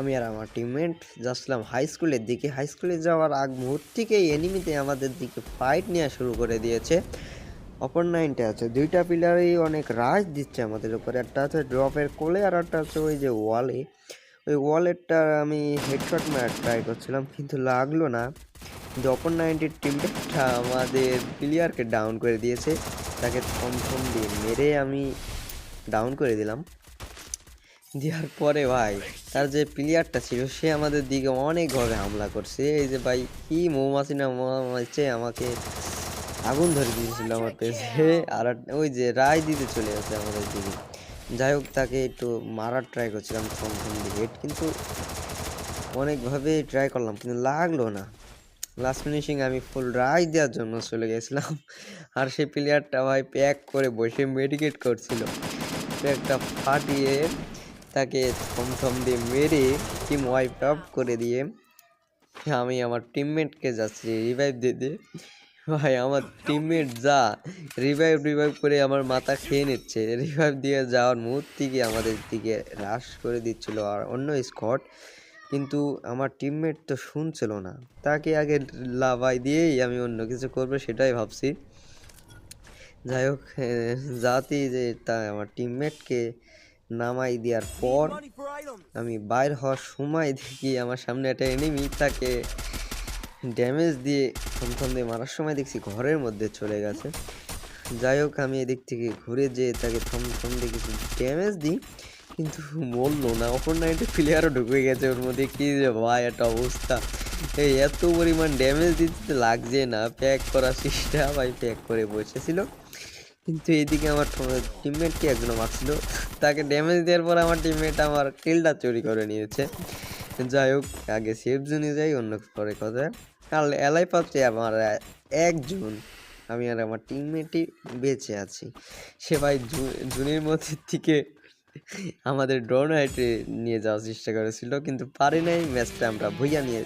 আমি আর আমার টিমমেট যাচ্ছিলাম হাই স্কুলের দিকে। হাই স্কুলে যাওয়ার আগ মুহূর্ত থেকেই এনিমিতে আমাদের দিকে ফাইট নেওয়া শুরু করে দিয়েছে। অপর নাইনটা আছে। দুইটা পিলারই অনেক রাশ দিচ্ছে আমাদের উপরে। একটা আছে ড্রপের কোলে আর একটা আছে ওই যে ওয়ালে ওই ওয়ালেটটা আমি হেডশট মারার ট্রাই করছিলাম, কিন্তু লাগল না। কিন্তু অপর নাইনটির টিমটা আমাদের প্লেয়ারকে ডাউন করে দিয়েছে। তাকে থম থম দিয়ে মেরে আমি ডাউন করে দিলাম। দেওয়ার পরে ভাই, তার যে প্লেয়ারটা ছিল, সে আমাদের দিকে অনেকভাবে হামলা করছে। এই যে ভাই, কি মৌমাছি না মৌমাছি আমাকে আগুন ধরে দিয়েছিল আমার পেছে আর ওই যে রায় দিতে চলে গেছে আমাদের দিকে। যাই হোক, তাকে একটু মারার ট্রাই করছিলাম থম থম দিয়ে। কিন্তু অনেকভাবে ট্রাই করলাম, কিন্তু লাগল না। লাস্ট ফিনিশিং আমি ফুল রাইস দেওয়ার জন্য চলে গেছিলাম। আর সেই প্লেয়ারটা ভাই প্যাক করে বসে মেডিকেট করছিল। প্যাকটা ফাটিয়ে তাকে থম থম দিয়ে মেরে টিম ওয়াইপ আপ করে দিয়ে আমি আমার টিমমেটকে যাচ্ছি রিভাইভ দিতে ভাই, আমার টিমমেট যা রিভাইভ রিভাইভ করে আমার মাথা খেয়ে নিচ্ছে। রিভাইভ দিয়ে যাওয়ার মুহূর্তে আমাদের দিকে হ্রাস করে দিচ্ছিল আর অন্য স্কট কিন্তু আমার টিমমেট তো শুনছিল না। তাকে আগে লাভাই দিয়েই আমি অন্য কিছু করব সেটাই ভাবছি। যাই হোক যাতে যে তা আমার টিমমেটকে নামাই দেওয়ার পর আমি বাইর হওয়ার সময় দেখি আমার সামনে একটা এনিমি তাকে ড্যামেজ দিয়ে থমথম দিয়ে মারার সময় দেখছি ঘরের মধ্যে চলে গেছে। যাই হোক, আমি এদিক থেকে ঘুরে যেয়ে তাকে থমথম দিয়ে কিছু ড্যামেজ দিই, কিন্তু মরলো না। অপর নাইটে প্লেয়ারও ঢুকে গেছে ওর মধ্যে। কি যে ভাই, একটা অবস্থা। এই এত পরিমাণ ড্যামেজ দিতে লাগছে না। প্যাক করা সিস্টা ভাই প্যাক করে বসেছিল। কিন্তু এইদিকে আমার টিমমেটকে একজন মারছিল? তাকে ড্যামেজ দেওয়ার পর আমার টিমমেট আমার কিলটা চুরি করে নিয়েছে। যাই হোক, আগে সেফ জোনে যাই, অন্য পরে কথা। কাল এলাই পাচ্ছে আমার একজন। আমি আর আমার টিমমেটই বেঁচে আছি। সে ভাই জুনের মধ্যে থেকে আমাদের ড্রোন হাইটে নিয়ে যাওয়ার চেষ্টা করেছিল, কিন্তু পারে নাই। ম্যাচটা আমরা ভুইয়া নিয়ে